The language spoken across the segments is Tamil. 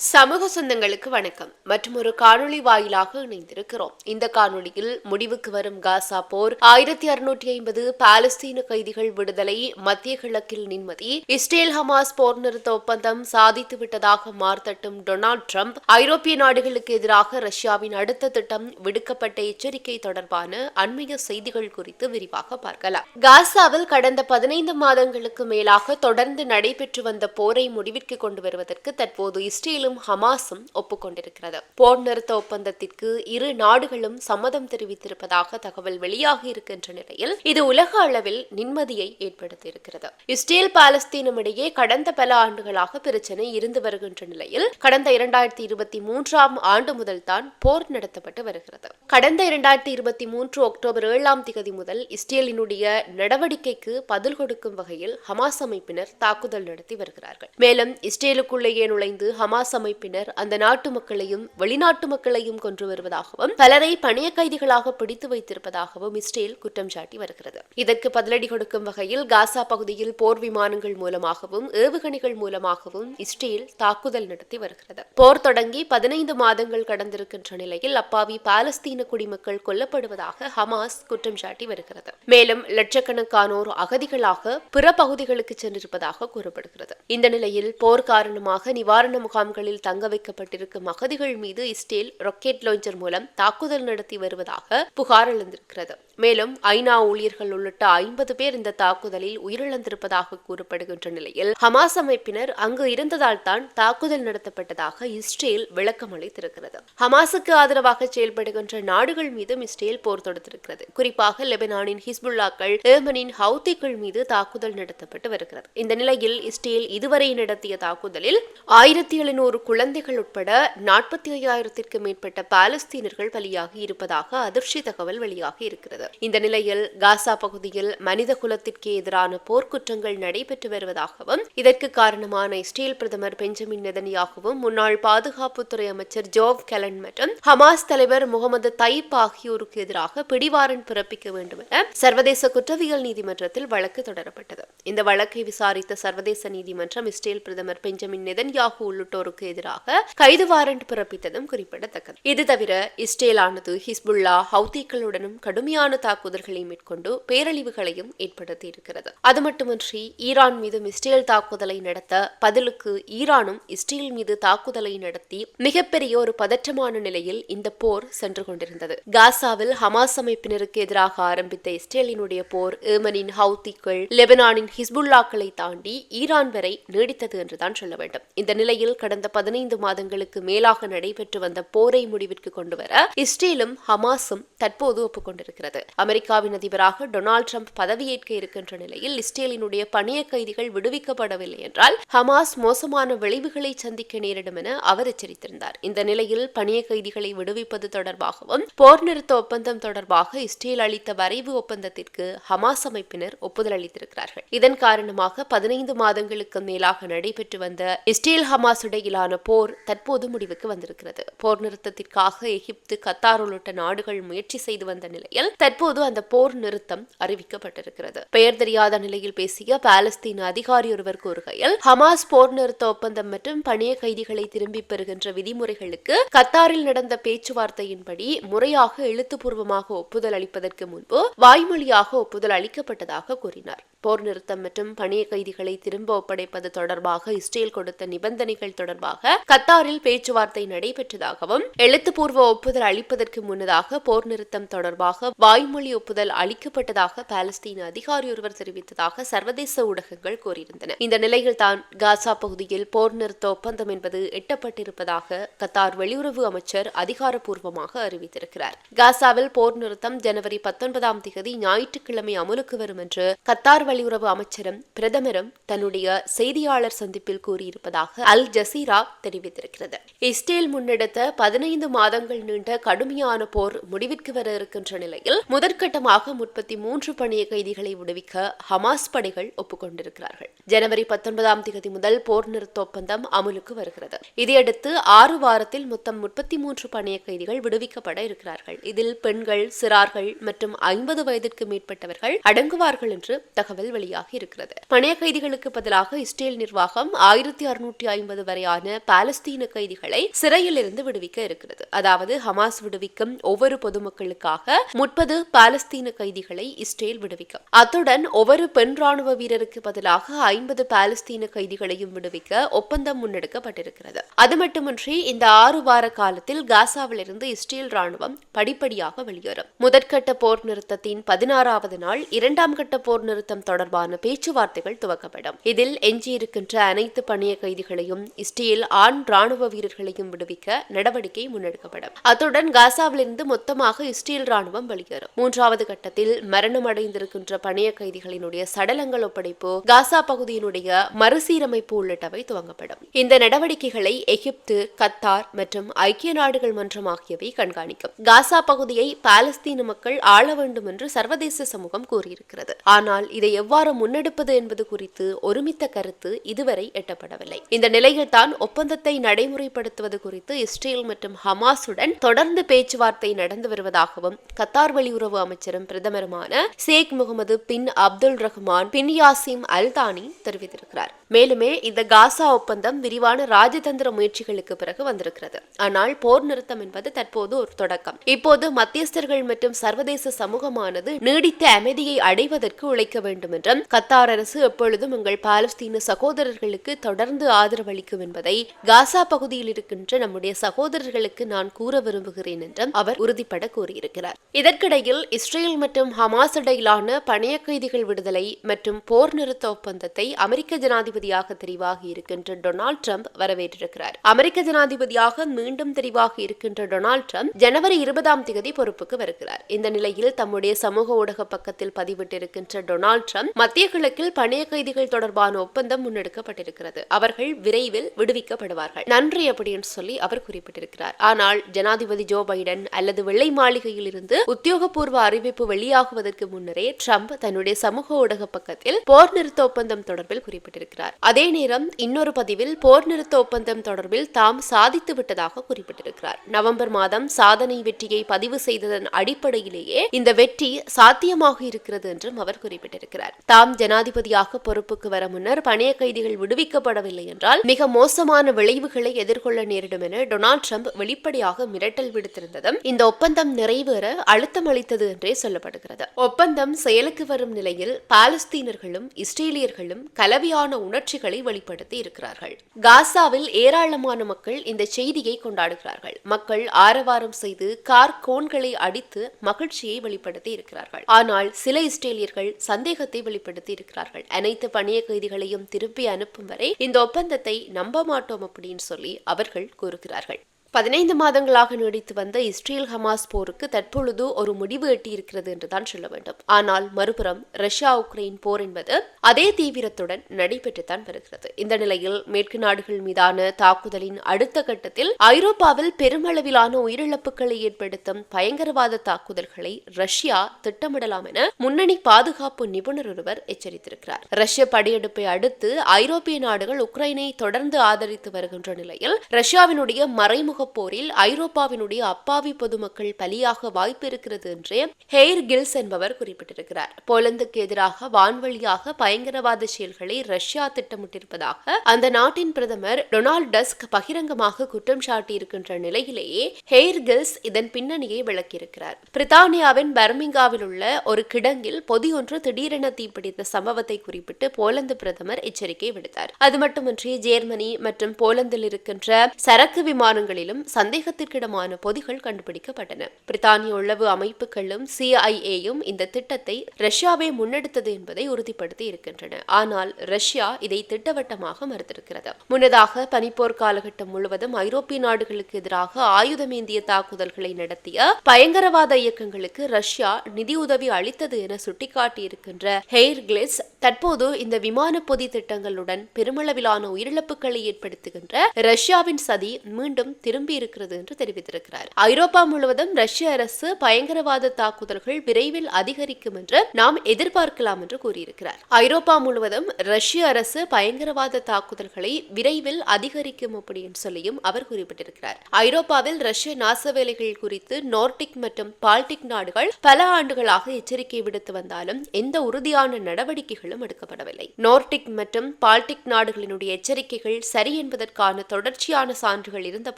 சமூக சொந்தங்களுக்கு வணக்கம். மற்றும் ஒரு காணொளி வாயிலாக இணைந்திருக்கிறோம். இந்த காணொளியில் முடிவுக்கு வரும் காசா போர் ஆயிரத்தி அறுநூற்றி ஐம்பது பாலஸ்தீன கைதிகள் விடுதலை மத்திய கிழக்கில் நிம்மதி இஸ்ரேல் ஹமாஸ் போர் நிறுத்த ஒப்பந்தம் சாதித்து விட்டதாக மார்த்தட்டும் டொனால்ட் ட்ரம்ப் ஐரோப்பிய நாடுகளுக்கு எதிராக ரஷ்யாவின் அடுத்த திட்டம் விடுக்கப்பட்ட எச்சரிக்கை தொடர்பான அண்மைய செய்திகள் குறித்து விரிவாக பார்க்கலாம். காசாவில் கடந்த பதினைந்து மாதங்களுக்கு மேலாக தொடர்ந்து நடைபெற்று வந்த போரை முடிவிற்கு கொண்டு வருவதற்கு தற்போது இஸ்ரேலும் ஹமாஸும் ஒப்புக்கொண்டிருக்கிறது. போர் நிறுத்த ஒப்பந்தத்திற்கு இரு நாடுகளும் சம்மதம் தெரிவித்திருப்பதாக தகவல் வெளியாகி இருக்கின்ற நிலையில் இது உலக அளவில் நிம்மதியை ஏற்படுத்தியிருக்கிறது. இஸ்ரேல் பாலஸ்தீனம் இடையே கடந்த பல ஆண்டுகளாக பிரச்சனை இருந்து வருகின்ற நிலையில் கடந்த இரண்டாயிரத்தி இருபத்தி மூன்றாம் ஆண்டு முதல்தான் போர் நடத்தப்பட்டு வருகிறது. கடந்த இரண்டாயிரத்தி இருபத்தி மூன்று அக்டோபர் ஏழாம் திகதி முதல் இஸ்ரேலினுடைய நடவடிக்கைக்கு பதில் கொடுக்கும் வகையில் ஹமாஸ் அமைப்பினர் தாக்குதல் நடத்தி வருகிறார்கள். மேலும் இஸ்ரேலுக்குள்ளேயே நுழைந்து ஹமாஸ் அமைப்பினர் அந்த நாட்டு மக்களையும் வெளிநாட்டு மக்களையும் கொன்று வருவதாகவும் பலரை பணிய கைதிகளாக பிடித்து வைத்திருப்பதாகவும் இஸ்ரேல் குற்றம் சாட்டி வருகிறது. இதற்கு பதிலடி கொடுக்கும் வகையில் காசா பகுதியில் போர் விமானங்கள் மூலமாகவும் ஏவுகணைகள் மூலமாகவும் இஸ்ரேல் தாக்குதல் நடத்தி வருகிறது. போர் தொடங்கி பதினைந்து மாதங்கள் கடந்திருக்கின்ற நிலையில் அப்பாவி பாலஸ்தீன குடிமக்கள் கொல்லப்படுவதாக ஹமாஸ் குற்றம் சாட்டி வருகிறது. மேலும் லட்சக்கணக்கானோர் அகதிகளாக பிற பகுதிகளுக்கு சென்றிருப்பதாக கூறப்படுகிறது. இந்த நிலையில் போர் காரணமாக நிவாரண முகாம்களில் தங்க வைக்கப்பட்டிருக்கும் அகதிகள் மீது இஸ்ரேல் ராக்கெட் லாஞ்சர் மூலம் தாக்குதல் நடத்தி வருவதாக புகார் எழுந்திருக்கிறது. மேலும் ஐநா ஊழியர்கள் உள்ளிட்ட ஐம்பது பேர் இந்த தாக்குதலில் உயிரிழந்திருப்பதாக கூறப்படுகின்ற நிலையில் ஹமாஸ் அமைப்பினர் அங்கு இருந்ததால் தான் தாக்குதல் நடத்தப்பட்டதாக இஸ்ரேல் விளக்கம் அளித்திருக்கிறது. ஹமாஸுக்கு ஆதரவாக செயல்படுகின்ற நாடுகள் மீதும் இஸ்ரேல் போர் தொடுத்திருக்கிறது. குறிப்பாக லெபனானின் ஹிஸ்புல்லாக்கள் ஏமனின் ஹவுத்திகள் மீது தாக்குதல் நடத்தப்பட்டு வருகிறது. இந்த நிலையில் இஸ்ரேல் இதுவரை நடத்திய தாக்குதலில் ஆயிரத்தி எழுநூறு குழந்தைகள் உட்பட நாற்பத்தி ஐயாயிரத்திற்கு மேற்பட்ட பாலஸ்தீனர்கள் பலியாகி இருப்பதாக அதிர்ச்சி தகவல் வெளியாகி இருக்கிறது. இந்த நிலையில் காசா பகுதியில் மனித குலத்திற்கு எதிரான போர்க்குற்றங்கள் நடைபெற்று வருவதாகவும் இதற்கு காரணமான இஸ்ரேல் பிரதமர் பெஞ்சமின் நெதனியாகவும் முன்னாள் பாதுகாப்புத்துறை அமைச்சர் ஜோவ் கெலன் மற்றும் ஹமாஸ் தலைவர் முகமது தைப் ஆகியோருக்கு எதிராக பிடிவாரன் பிறப்பிக்க வேண்டும் என சர்வதேச குற்றவியல் நீதிமன்றத்தில் வழக்கு தொடரப்பட்டது. இந்த வழக்கை விசாரித்த சர்வதேச நீதிமன்றம் இஸ்ரேல் பிரதமர் பெஞ்சமின் நெதன்யாகு உள்ளிட்டோருக்கு எதிராக கைது வாரண்ட் பிறப்பித்ததும் குறிப்பிடத்தக்கது. இது தவிர இஸ்ரேலானது ஹிஸ்புல்லா ஹவுதிகளுடனும் கடுமையான தாக்குதல்களை மேற்கொண்டு பேரழிவுகளையும் ஏற்படுத்தியிருக்கிறது. அது மட்டுமின்றி ஈரான் மீது இஸ்ரேல் தாக்குதலை நடத்த பதிலுக்கு ஈரானும் இஸ்ரேல் மீது தாக்குதலை நடத்தி மிகப்பெரிய ஒரு பதற்றமான நிலையில் இந்த போர் சென்று கொண்டிருந்தது. காசாவில் ஹமாஸ் அமைப்பினருக்கு எதிராக ஆரம்பித்த இஸ்ரேலினுடைய போர் ஏமனின் ஹவுத்திக்கள் லெபனானின் ஹிஸ்புல்லாக்களை தாண்டி ஈரான் வரை நீடித்தது என்றுதான் சொல்ல வேண்டும். இந்த நிலையில் கடந்த பதினைந்து மாதங்களுக்கு மேலாக நடைபெற்று வந்த போரை முடிவிற்கு கொண்டு வர இஸ்ரேலும் ஹமாஸும் தற்போது ஒப்புக்கொண்டிருக்கிறது. அமெரிக்காவின் அதிபராக டொனால்டு ட்ரம்ப் பதவியேற்க இருக்கின்ற நிலையில் இஸ்ரேலினுடைய பணிய கைதிகள் விடுவிக்கப்படவில்லை என்றால் ஹமாஸ் மோசமான விளைவுகளை சந்திக்க நேரிடும் என அவர் எச்சரித்திருந்தார். இந்த நிலையில் பணிய கைதிகளை விடுவிப்பது தொடர்பாகவும் போர் நிறுத்த ஒப்பந்தம் தொடர்பாக இஸ்ரேல் அளித்த வரைவு ஒப்பந்தத்திற்கு ஹமாஸ் அமைப்பினர் ஒப்புதல் அளித்திருக்கிறார்கள். இதன் காரணமாக பதினைந்து மாதங்களுக்கு மேலாக நடைபெற்று வந்த இஸ்ரேல் ஹமாஸ் இடையிலான போர் தற்போது முடிவுக்கு வந்திருக்கிறது. போர் நிறுத்தத்திற்காக எகிப்து கத்தார் உள்ளிட்ட நாடுகள் முயற்சி செய்து வந்த நிலையில் தற்போது அந்த போர் நிறுத்தம் அறிவிக்கப்பட்டிருக்கிறது. பெயர் தெரியாத நிலையில் பேசிய பாலஸ்தீன அதிகாரி ஒருவர் கூறுகையில் ஹமாஸ் போர் நிறுத்த ஒப்பந்தம் மற்றும் பணிய கைதிகளை திரும்பி பெறுகின்ற விதிமுறைகளுக்கு கத்தாரில் நடந்த பேச்சுவார்த்தையின்படி முறையாக எழுத்துப்பூர்வமாக ஒப்புதல் அளிப்பதற்கு முன்பு வாய்மொழியாக ஒப்புதல் அளிக்கப்பட்டதாக கூறினார். போர் நிறுத்தம் மற்றும் பணிய கைதிகளை திரும்ப ஒப்படைப்பது தொடர்பாக இஸ்ரேல் கொடுத்த நிபந்தனைகள் தொடர்பாக கத்தாரில் பேச்சுவார்த்தை நடைபெற்றதாகவும் எழுத்துப்பூர்வ ஒப்புதல் அளிப்பதற்கு முன்னதாக போர் நிறுத்தம் தொடர்பாக வாய்மொழி ஒப்புதல் அளிக்கப்பட்டதாக பாலஸ்தீன அதிகாரி ஒருவர் தெரிவித்ததாக சர்வதேச ஊடகங்கள் கூறியிருந்தன. இந்த நிலையில் தான் காசா பகுதியில் போர் நிறுத்த ஒப்பந்தம் என்பது எட்டப்பட்டிருப்பதாக கத்தார் வெளியுறவு அமைச்சர் அதிகாரப்பூர்வமாக அறிவித்திருக்கிறார். காசாவில் போர் நிறுத்தம் ஜனவரி பத்தொன்பதாம் தேதி ஞாயிற்றுக்கிழமை அமலுக்கு வரும் என்று கத்தார் வெளியுறவு அமைச்சரும் பிரதமரும் தன்னுடைய செய்தியாளர் சந்திப்பில் கூறியிருப்பதாக அல் ஜசீரா தெரிவித்திருக்கிறது. இஸ்ரேல் முன்னெடுத்த பதினைந்து மாதங்கள் நீண்ட கடுமையான போர் முடிவிற்கு வர இருக்கின்ற நிலையில் முதற்கட்டமாக முப்பத்தி மூன்று பணிய கைதிகளை விடுவிக்க ஹமாஸ் படைகள் ஒப்புக்கொண்டிருக்கிறார்கள். ஜனவரி பத்தொன்பதாம் தேதி முதல் போர் நிறுத்த ஒப்பந்தம் அமலுக்கு வருகிறது. இதையடுத்து ஆறு வாரத்தில் மொத்தம் முப்பத்தி மூன்று பணிய கைதிகள் விடுவிக்கப்பட இருக்கிறார்கள். இதில் பெண்கள் சிறார்கள் மற்றும் ஐம்பது வயதிற்கு மேற்பட்டவர்கள் அடங்குவார்கள் என்று தகவல் தகவல் வெளியாகி இருக்கிறது. பணைய கைதிகளுக்கு பதிலாக இஸ்ரேல் நிர்வாகம் ஆயிரத்தி அறுநூற்றி ஐம்பது வரையான பாலஸ்தீன கைதிகளை சிறையில் இருந்து விடுவிக்க இருக்கிறது. அதாவது ஹமாஸ் விடுவிக்கும் ஒவ்வொரு பொதுமக்களுக்காக முப்பது பாலஸ்தீன கைதிகளை இஸ்ரேல் விடுவிக்கும். அத்துடன் ஒவ்வொரு பெண் ராணுவ வீரருக்கு பதிலாக ஐம்பது பாலஸ்தீன கைதிகளையும் விடுவிக்க ஒப்பந்தம் முன்னெடுக்கப்பட்டிருக்கிறது. அது மட்டுமின்றி இந்த ஆறு வார காலத்தில் காசாவிலிருந்து இஸ்ரேல் ராணுவம் படிப்படியாக வெளியேறும். முதற்கட்ட போர் நிறுத்தத்தின் பதினாறாவது நாள் இரண்டாம் கட்ட போர் நிறுத்தம் தொடர்பான பேச்சுவார்த்தைகள் துவக்கப்படும். இதில் எஞ்சியிருக்கின்ற அனைத்து பணிய கைதிகளையும் இஸ்ரேல் ஆண் ராணுவ வீரர்களையும் விடுவிக்க நடவடிக்கை முன்னெடுக்கப்படும். அத்துடன் காசாவிலிருந்து மொத்தமாக இஸ்ரேல் ராணுவம் வெளியேறும். மூன்றாவது கட்டத்தில் மரணம் அடைந்திருக்கின்ற பணிய கைதிகளினுடைய சடலங்கள் ஒப்படைப்பு காசா பகுதியினுடைய மறுசீரமைப்பு உள்ளிட்டவை துவங்கப்படும். இந்த நடவடிக்கைகளை எகிப்து கத்தார் மற்றும் ஐக்கிய நாடுகள் மன்றம் ஆகியவை கண்காணிக்கும். காசா பகுதியை பாலஸ்தீன மக்கள் ஆள வேண்டும் என்று சர்வதேச சமூகம் கூறியிருக்கிறது. ஆனால் இதை எவ்வாறு முன்னெடுப்பது என்பது குறித்து ஒருமித்த கருத்து இதுவரை எட்டப்படவில்லை. இந்த நிலையில் தான் ஒப்பந்தத்தை நடைமுறைப்படுத்துவது குறித்து இஸ்ரேல் மற்றும் ஹமாஸுடன் தொடர்ந்து பேச்சுவார்த்தை நடந்து வருவதாகவும் கத்தார் வெளியுறவு அமைச்சரும் பிரதமருமான Sheikh Mohammed bin Abdul Rahman bin Jassim Al Thani தெரிவித்திருக்கிறார். மேலுமே இந்த காசா ஒப்பந்தம் விரிவான ராஜதந்திர முயற்சிகளுக்கு பிறகு வந்திருக்கிறது. ஆனால் போர் நிறுத்தம் என்பது தற்போது ஒரு தொடக்கம். இப்போது மத்தியஸ்தர்கள் மற்றும் சர்வதேச சமூகமானது நீடித்த அமைதியை அடைவதற்கு உழைக்க வேண்டும் என்றும் கத்தார் அரசு எப்பொழுதும் எங்கள் பாலஸ்தீன சகோதரர்களுக்கு தொடர்ந்து ஆதரவளிக்கும் என்பதை காசா பகுதியில் இருக்கின்ற நம்முடைய சகோதரர்களுக்கு நான் கூற விரும்புகிறேன் என்றும் அவர் உறுதிப்பட கூறியிருக்கிறார். இதற்கிடையில் இஸ்ரேல் மற்றும் ஹமாஸ் இடையிலான பணைய கைதிகள் விடுதலை மற்றும் போர் நிறுத்த ஒப்பந்தத்தை அமெரிக்க ஜனாதிபதியாக தெரிவாகி இருக்கின்ற டொனால்ட் ட்ரம்ப் வரவேற்றிருக்கிறார். அமெரிக்க ஜனாதிபதியாக மீண்டும் தெரிவாகி இருக்கின்ற டொனால்ட் ட்ரம்ப் ஜனவரி இருபதாம் தேதி பொறுப்புக்கு வருகிறார். இந்த நிலையில் தம்முடைய சமூக ஊடக பக்கத்தில் பதிவிட்டிருக்கின்ற டொனால்ட் ட்ரம்ப் மத்திய கிழக்கில் பணைய கைதிகள் தொடர்பான ஒப்பந்தம் முன்னெடுக்கப்பட்டிருக்கிறது. அவர்கள் விரைவில் விடுவிக்கப்படுவார்கள். நன்றி அப்படின்னு சொல்லி அவர் குறிப்பிட்டிருக்கிறார். ஆனால் ஜனாதிபதி ஜோ பைடன் அல்லது வெள்ளை மாளிகையில் இருந்து உத்தியோகபூர்வ அறிவிப்பு வெளியாகுவதற்கு முன்னரே ட்ரம்ப் தன்னுடைய சமூக ஊடக பக்கத்தில் போர் நிறுத்த ஒப்பந்தம் தொடர்பில் குறிப்பிட்டிருக்கிறார். அதே நேரம் இன்னொரு பதிவில் போர் நிறுத்த ஒப்பந்தம் தொடர்பில் தாம் சாதித்து விட்டதாக குறிப்பிட்டிருக்கிறார். நவம்பர் மாதம் சாதனை வெற்றியை பதிவு செய்ததன் அடிப்படையிலேயே இந்த வெற்றி சாத்தியமாக இருக்கிறது என்றும் அவர் குறிப்பிட்டிருக்கிறார். தாம் ஜனாதிபதியாக பொறுப்புக்கு வர முன்னர் பணைய கைதிகள் விடுவிக்கப்படவில்லை என்றால் மிக மோசமான விளைவுகளை எதிர்கொள்ள நேரிடும் என டொனால்ட் ட்ரம்ப் வெளிப்படையாக மிரட்டல் விடுத்திருந்ததும் இந்த ஒப்பந்தம் நிறைவேற அழுத்தம் அளித்தது என்றே சொல்லப்படுகிறது. ஒப்பந்தம் செயலுக்கு வரும் நிலையில் பாலஸ்தீனர்களும் இஸ்ரேலியர்களும் கலவையான உணர்ச்சிகளை வெளிப்படுத்தி இருக்கிறார்கள். காசாவில் ஏராளமான மக்கள் இந்த செய்தியை கொண்டாடுகிறார்கள். மக்கள் ஆரவாரம் செய்து கார் கோன்களை அடித்து மகிழ்ச்சியை வெளிப்படுத்தி இருக்கிறார்கள். ஆனால் சில இஸ்ரேலியர்கள் சந்தேகத்தை வெளிப்படுத்தி இருக்கிறார்கள் அனைத்து பணிய கைதிகளையும் திருப்பி அனுப்பும் வரை இந்த ஒப்பந்தத்தை நம்ப மாட்டோம் அப்படின்னு சொல்லி அவர்கள் கூறுகிறார்கள். பதினைந்து மாதங்களாக நீடித்து வந்த இஸ்ரேல் ஹமாஸ் போருக்கு தற்பொழுது ஒரு முடிவு எட்டியிருக்கிறது என்றுதான் சொல்ல வேண்டும். ஆனால் மறுபுறம் ரஷ்யா உக்ரைன் போர் என்பது அதே தீவிரத்துடன் நடைபெற்றுத்தான் வருகிறது. இந்த நிலையில் மேற்கு நாடுகள் மீதான தாக்குதலின் அடுத்த கட்டத்தில் ஐரோப்பாவில் பெருமளவிலான உயிரிழப்புகளை ஏற்படுத்தும் பயங்கரவாத தாக்குதல்களை ரஷ்யா திட்டமிடலாம் என முன்னணி பாதுகாப்பு நிபுணர் ஒருவர் எச்சரித்திருக்கிறார். ரஷ்ய படையெடுப்பை அடுத்து ஐரோப்பிய நாடுகள் உக்ரைனை தொடர்ந்து ஆதரித்து வருகின்ற நிலையில் ரஷ்யாவினுடைய மறைமுக போரில் ஐரோப்பாவினுடைய அப்பாவி பொதுமக்கள் பலியாக வாய்ப்பு இருக்கிறது என்று ஹெய்ர் கில்ஸ் என்பவர் குறிப்பிட்டிருக்கிறார். போலந்துக்கு எதிராக வான்வழியாக பயங்கரவாத செயல்களை ரஷ்யா திட்டமிட்டிருப்பதாக அந்த நாட்டின் பிரதமர் டொனால்ட் டஸ்க் பகிரங்கமாக குற்றம் சாட்டியிருக்கின்ற நிலையிலேயே ஹெய்ர் கில்ஸ் இதன் பின்னணியை விளக்கியிருக்கிறார். பிரித்தானியாவின் பர்மிங்காவில் உள்ள ஒரு கிடங்கில் பொதியொன்று திடீரென தீப்பிடித்த சம்பவத்தை குறிப்பிட்டு போலந்து பிரதமர் எச்சரிக்கை விடுத்தார். அது மட்டுமின்றி ஜெர்மனி மற்றும் போலந்தில் இருக்கின்ற சரக்கு விமானங்களில் விமானங்களிலும் சந்தேகத்திற்கிடமான பொதிகள் கண்டுபிடிக்கப்பட்டன. பிரித்தானிய உளவு அமைப்புகளும் சிஐஏயும் இந்த திட்டத்தை ரஷ்யாவே முன்னெடுத்தது என்பதை உறுதிப்படுத்தி இருக்கின்றன. ஆனால் ரஷ்யா இதை திட்டவட்டமாக மறுத்திருக்கிறது. முன்னதாக பனிப்போர் காலகட்டம் முழுவதும் ஐரோப்பிய நாடுகளுக்கு எதிராக ஆயுதமேந்திய தாக்குதல்களை நடத்திய பயங்கரவாத இயக்கங்களுக்கு ரஷ்யா நிதியுதவி அளித்தது என சுட்டிக்காட்டியிருக்கின்ற ஹெய்ர் கிளிஸ் தற்போது இந்த விமான பொதி திட்டங்களுடன் பெருமளவிலான உயிரிழப்புகளை ஏற்படுத்துகின்ற ரஷ்யாவின் சதி மீண்டும் திரு திரும்பி இருக்கிறது என்று தெரிவித்திருக்கிறார். ஐரோப்பா முழுவதும் ரஷ்ய அரசு பயங்கரவாத தாக்குதல்கள் விரைவில் அதிகரிக்கும் என்று நாம் எதிர்பார்க்கலாம் என்று கூறியிருக்கிறார். ஐரோப்பா முழுவதும் ரஷ்ய அரசு பயங்கரவாத தாக்குதல்களை விரைவில் அதிகரிக்கும் அப்படின்னு சொல்லியும் அவர் குறிப்பிட்டிருக்கிறார். ஐரோப்பாவில் ரஷ்ய நாசவேலைகள் குறித்து நோர்டிக் மற்றும் பால்டிக் நாடுகள் பல ஆண்டுகளாக எச்சரிக்கை விடுத்து வந்தாலும் எந்த உறுதியான நடவடிக்கைகளும் எடுக்கப்படவில்லை. நோர்டிக் மற்றும் பால்டிக் நாடுகளினுடைய எச்சரிக்கைகள் சரி என்பதற்கான தொடர்ச்சியான சான்றுகள் இருந்த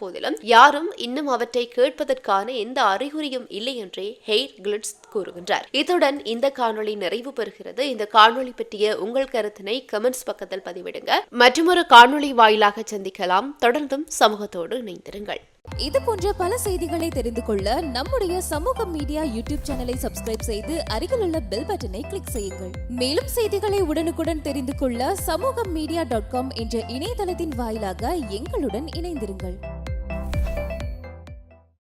போதிலும் யாரும் இன்னும் அவற்றை கேட்பதற்கான எந்த அறிகுறியும் இல்லை என்றே ஹெய்ட் கிளிட்ஸ் கூறுகின்றார். இத்துடன் இந்த காணொளி நிறைவு பெறுகிறது. இந்த காணொளி பற்றிய உங்கள் கருத்தினை கமெண்ட்ஸ் பக்கத்தில் பதிவிடுங்க. மற்றொரு காணொளி வாயிலாக சந்திக்கலாம். தொடர்ந்தும் சமூகத்தோடு இணைந்திருங்கள். இது போன்ற பல செய்திகளை தெரிந்து கொள்ள நம்முடைய சமூக மீடியா யூடியூப் சேனலை சப்ஸ்கிரைப் செய்து அருகில் உள்ள பெல் பட்டனை கிளிக் செய்யுங்கள். மேலும் செய்திகளை உடனுக்குடன் தெரிந்து கொள்ள சமூக மீடியா டாட் காம் என்ற இணையதளத்தின் வாயிலாக எங்களுடன் இணைந்திருங்கள்.